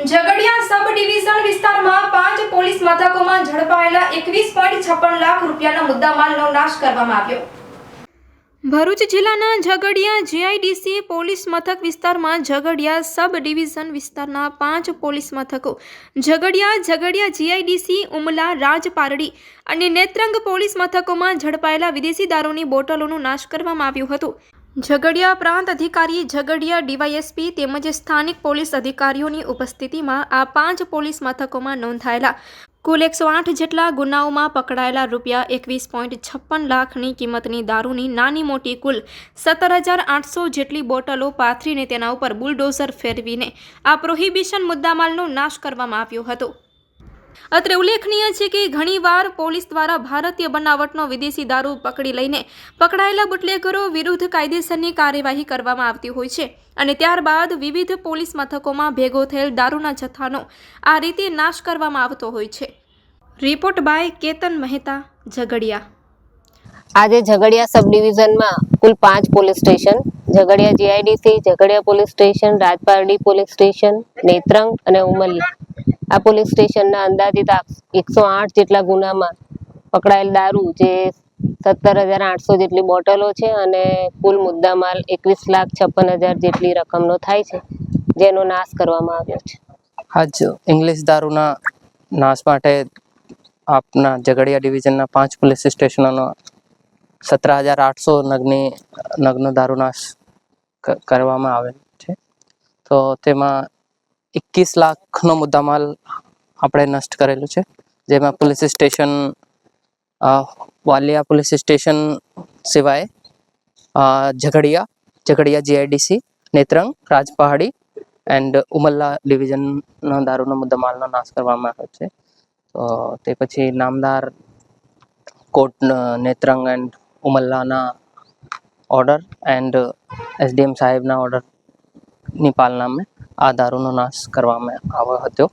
ઝઘડિયા સબ division વિસ્તારમાં પાંચ police મથકોમાં ઝડપાયેલા એકવીસ લાખ રૂપિયાના મુદ્દામાલનો નાશ કરવામાં આવ્યો. ભરૂચ જિલ્લાના ઝઘડિયા જીઆઈડીસી પોલીસ મથક વિસ્તારમાં ઝઘડિયા સબ ડિવિઝન વિસ્તારના પાંચ પોલીસ મથકો, ઝઘડિયા ઝઘડિયા જીઆઈડીસી, ઉમલા, રાજપારડી અને નેત્રંગ પોલીસ મથકોમાં ઝડપાયેલા વિદેશી દારૂની બોટલોનું નાશ કરવામાં આવ્યું હતું. ઝઘડિયા પ્રાંત અધિકારી ઝઘડિયા ડીવાયએસપી તેમજ સ્થાનિક પોલીસ અધિકારીઓની ઉપસ્થિતિમાં આ પાંચ પોલીસ મથકોમાં નોંધાયેલા કુલ એકસો આઠ જેટલા ગુનાઓમાં પકડાયેલા રૂપિયા એકવીસ પોઈન્ટ છપ્પન લાખની કિંમતની દારૂની નાની મોટી કુલ સત્તર હજાર આઠસો જેટલી બોટલો પાથરીને તેના ઉપર બુલડોઝર ફેરવીને આ પ્રોહિબિશન મુદ્દામાલનો નાશ કરવામાં આવ્યો હતો. અત્રે ઉલ્લેખનીય છે કે ઘણીવાર પોલીસ દ્વારા ભારતીય બનાવટનો વિદેશી દારૂ પકડી લઈને પકડાયેલા બુટલેગરો વિરુદ્ધ કાયદેસરની કાર્યવાહી કરવામાં આવતી હોય છે અને ત્યારબાદ વિવિધ પોલીસ મથકોમાં ભેગો થયેલ દારૂના જથ્થાનો આ રીતે નાશ કરવામાં આવતો હોય છે. Report by Ketan Mehta, Jhagadia. આજે ઝઘડિયા સબ ડિવિઝનમાં કુલ પાંચ police station, Jhagadia GIDC, Jhagadia police station, Rajpardi police station, Netrang અને ઉમરલી આ પોલીસ સ્ટેશનના અંદાજિત એકસો આઠ જેટલા ગુનામાં પકડાયેલ દારૂ જે સત્તર હજાર આઠસો જેટલી બોટલો છે અને કુલ મુદ્દામાલ એકવીસ લાખ છપ્પન હજાર જેટલી રકમનો થાય છે, જેનો નાશ કરવામાં આવ્યો છે. આજ ઇંગ્લિશ દારૂના નાશ માટે આપના ઝઘડિયા ડિવિઝનના પાંચ પોલીસ સ્ટેશનોનો સત્તર હજાર આઠસો નગની, નગનો દારૂ નાશ કરવામાં આવેલ છે. તો તેમાં એકવીસ લાખનો મુદ્દામાલ આપણે નષ્ટ કરેલું છે, જેમાં police station Valia police station સિવાય ઝઘડિયા ઝઘડિયા જીઆઈડીસી, નેત્રંગ, રાજપહાડી એન્ડ ઉમલ્લા ડિવિઝનનો દારૂનો મુદ્દામાલનો નાશ કરવામાં આવ્યો છે. તો તે પછી નામદાર કોર્ટ નેત્રંગ એન્ડ ઉમલ્લાના ઓર્ડર એન્ડ એસડીએમ સાહેબના ઓર્ડરની પાલનામે આ દારૂનો નાશ કરવામાં આવ્યો હતો.